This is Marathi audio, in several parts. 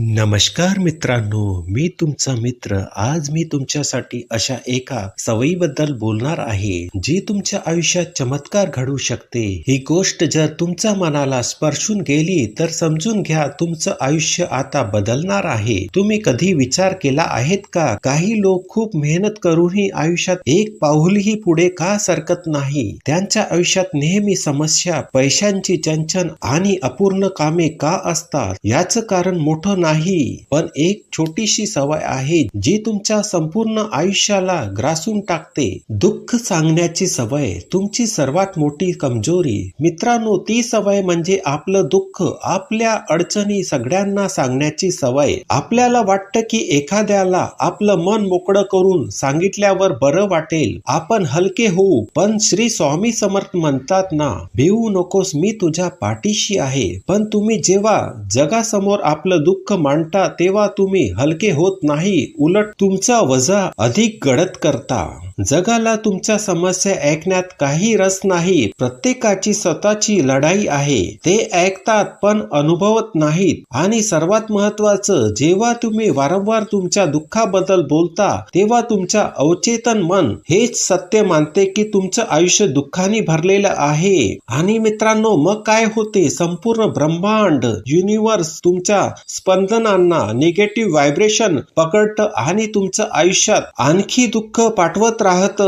नमस्कार मित्रांनो मी तुमचा मित्र आज मी तुमच्यासाठी अशा एका सवयीबद्दल बोलणार आहे जी तुमच्या आयुष्यात चमत्कार घडू शकते. ही गोष्ट जर तुमच्या मनाला स्पर्शून गेली तर समजून घ्या तुमचं आयुष्य आता बदलणार आहे. तुम्ही कधी विचार केला आहेत का? काही लोक खूप मेहनत करूनही आयुष्यात एक पाऊलही पुढे का सरकत नाही? त्यांच्या आयुष्यात नेहमी समस्या पैशांची चंचन आणि अपूर्ण कामे का असतात? याचं कारण मोठं नाही पण एक छोटीशी सवय आहे जी तुमच्या संपूर्ण आयुष्याला ग्रासून टाकते. दुःख सांगण्याची सवय तुमची सर्वात मोठी कमजोरी. मित्रांनो ती सवय म्हणजे आपलं दुःख आपल्या अडचणी सगळ्यांना सांगण्याची सवय. आपल्याला वाटतं की एखाद्याला आपलं मन मोकळं करून सांगितल्यावर बरं वाटेल. आपण हलके होऊ पण श्री स्वामी समर्थ म्हणतात ना भिवू नकोस मी तुझ्या पाठीशी आहे. पण तुम्ही जेव्हा जगासमोर आपलं दुःख मांडता तेव्हा तुम्ही हलके होत नाही. उलट तुमचा वजा अधिक गडद करता. जगाला तुमच्या समस्या ऐकण्यात काही रस नाही. प्रत्येकाची स्वतःची लढाई आहे. ते ऐकतात पण अनुभवत नाहीत. आणि सर्वात महत्वाचं जेव्हा तुम्ही वारंवार तुमच्या दुःखाबद्दल बोलता तेव्हा तुमच्या अवचेतन मन हेच सत्य मानते की तुमचं आयुष्य दुःखाने भरलेलं आहे. आणि मित्रांनो मग काय होते? संपूर्ण ब्रह्मांड युनिवर्स तुमच्या स्पंदनांना निगेटिव्ह व्हायब्रेशन पकडतं आणि तुमचं आयुष्यात आणखी दुःख पाठवत राहत.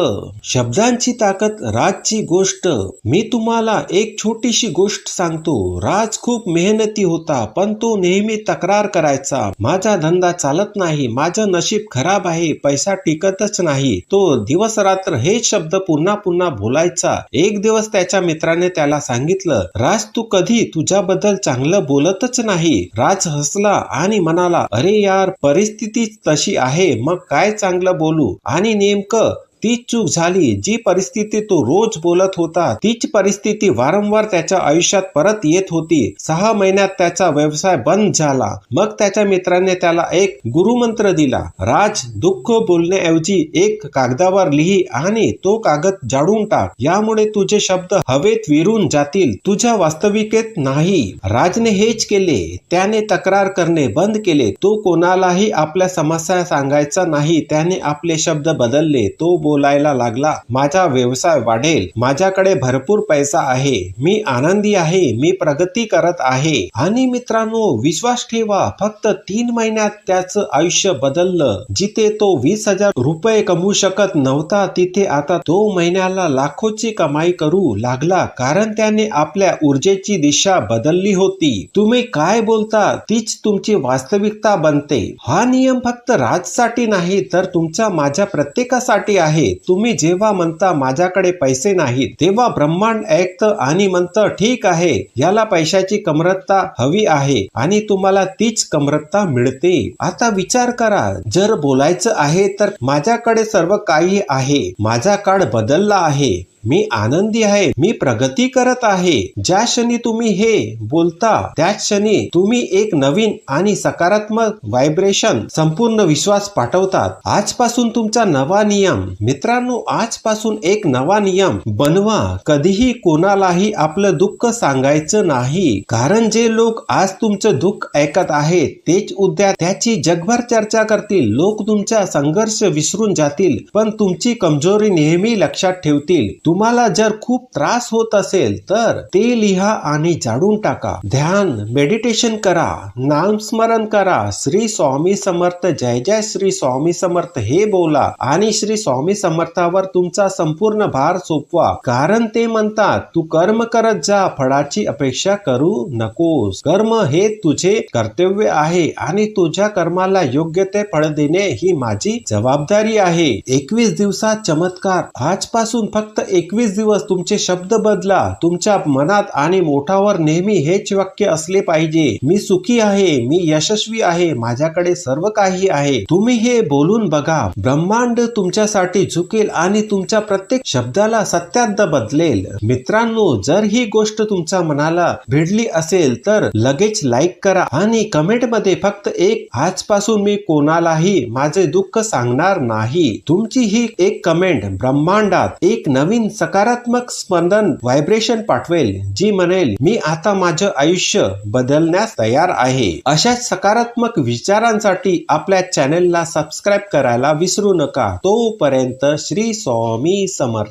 शब्दांची ताकद राजची गोष्ट. मी तुम्हाला एक छोटीशी गोष्ट सांगतो. राज खूप मेहनती होता पण तो नेहमी तक्रार करायचा. माझा धंदा चालत नाही माझं नशीब खराब आहे पैसा टिकतच नाही. तो दिवस रात्र हे शब्द पुन्हा पुन्हा बोलायचा. एक दिवस त्याच्या मित्राने त्याला सांगितलं राज तू कधी तुझ्याबद्दल चांगलं बोलतच नाही. राज हसला आणि म्हणाला अरे यार परिस्थिती तशी आहे मग काय चांगलं बोलू? आणि नेमकं तीच चूक झाली जी परिस्थिती तो रोज बोलत होता तीच परिस्थिती वारंवार त्याच्या आयुष्यात परत येत होती. सहा महिन्यात त्याचा व्यवसाय बंद झाला. मग त्याच्या मित्राने त्याला एक गुरुमंत्र दिला राज दुःख बोलण्याऐवजी एक कागदावर लिही आणि तो कागद जाळून टाक. यामुळे तुझे शब्द हवेत विरून जातील. तुझ्या वास्तविकेत नाही. राजने हेच केले. त्याने तक्रार करणे बंद केले. तो कोणालाही आपल्या समस्या सांगायचा नाही. त्याने आपले शब्द बदलले. तो बोलायला लागला. माझा व्यवसाय वाढेल. माझ्याकडे भरपूर पैसा आहे. मी आनंदी आहे. मी प्रगती करत आहे. आणि मित्रांनो विश्वास ठेवा. फक्त तीन महिन्यात त्याचं आयुष्य बदललं. जिथे तो वीस हजार रुपये कमवू शकत नव्हता तिथे आता तो महिन्याला लाखोची कमाई करू लागला. कारण त्याने आपल्या ऊर्जेची दिशा बदलली होती. तुम्ही काय बोलता? तीच तुमची वास्तविकता बनते. हा नियम फक्त राजसाठी नाही तर तुमच्या माझ्या प्रत्येकासाठी आहे. तुम्ही जेव्हा म्हणता माझ्याकडे पैसे नाहीत तेव्हा ब्रह्मांड ऐकतं आणि म्हणतं ठीक आहे याला पैशाची कमरत्ता हवी आहे आणि तुम्हाला तीच कमरत्ता मिळते. आता विचार करा जर बोलायचं आहे तर माझ्याकडे सर्व काही आहे माझा काळ बदलला आहे. मी आनंदी आहे मी प्रगती करत आहे. ज्या क्षणी तुम्ही हे बोलता त्याच क्षणी तुम्ही एक नवीन आणि सकारात्मक व्हायब्रेशन संपूर्ण विश्वास पाठवतात. आजपासून तुमचा नवा नियम. मित्रांनो आजपासून एक नवा नियम. बनवा. कधीही कोणालाही आपलं दुःख सांगायचं नाही. कारण जे लोक आज तुमचं दुःख ऐकत आहेत तेच उद्या त्याची जगभर चर्चा करतील. लोक तुमचा संघर्ष विसरून जातील पण तुमची कमजोरी नेहमी लक्षात ठेवतील. तुम्हाला जर खूप त्रास होत असेल तर ते लिहा आणि जाडून टाका. ध्यान मेडिटेशन करा. नामस्मरण करा. श्री स्वामी समर्थ जय जय श्री स्वामी समर्थ हे बोला. आणि श्री स्वामी समर्थावर तुमचा संपूर्ण भार सोपवा. कारण ते म्हणतात तू कर्म करत जा फळाची अपेक्षा करू नकोस. कर्म हे तुझे कर्तव्य आहे आणि तुझ्या कर्माला योग्य ते फळ देणे ही माझी जबाबदारी आहे. एकवीस दिवसात चमत्कार. आजपासून फक्त एक एकवीस दिवस तुमचे शब्द बदला तुमच्या मनात आणि मोठावर नेहमी हेच वाक्य असले पाहिजे. मी सुखी आहे मी यशस्वी आहे माझ्याकडे सर्व काही आहे. तुम्ही हे बोलून बघा. ब्रह्मांड तुमच्यासाठी झुकेल आणि तुमच्या प्रत्येक शब्दाला सत्यात बदलेल. मित्रांनो जर ही गोष्ट तुमच्या मनाला भिडली असेल तर लगेच लाईक करा आणि कमेंटमध्ये फक्त एक आजपासून मी कोणालाही माझे दुःख सांगणार नाही. तुमची ही एक कमेंट ब्रह्मांडात एक नवीन सकारात्मक स्पंदन व्हायब्रेशन पाठवेल जी म्हणेल मी आता माझं आयुष्य बदलण्यास तयार आहे. अशा सकारात्मक विचारांसाठी आपल्या चॅनेलला सबस्क्राईब करायला विसरू नका. तोपर्यंत श्री स्वामी समर्थ.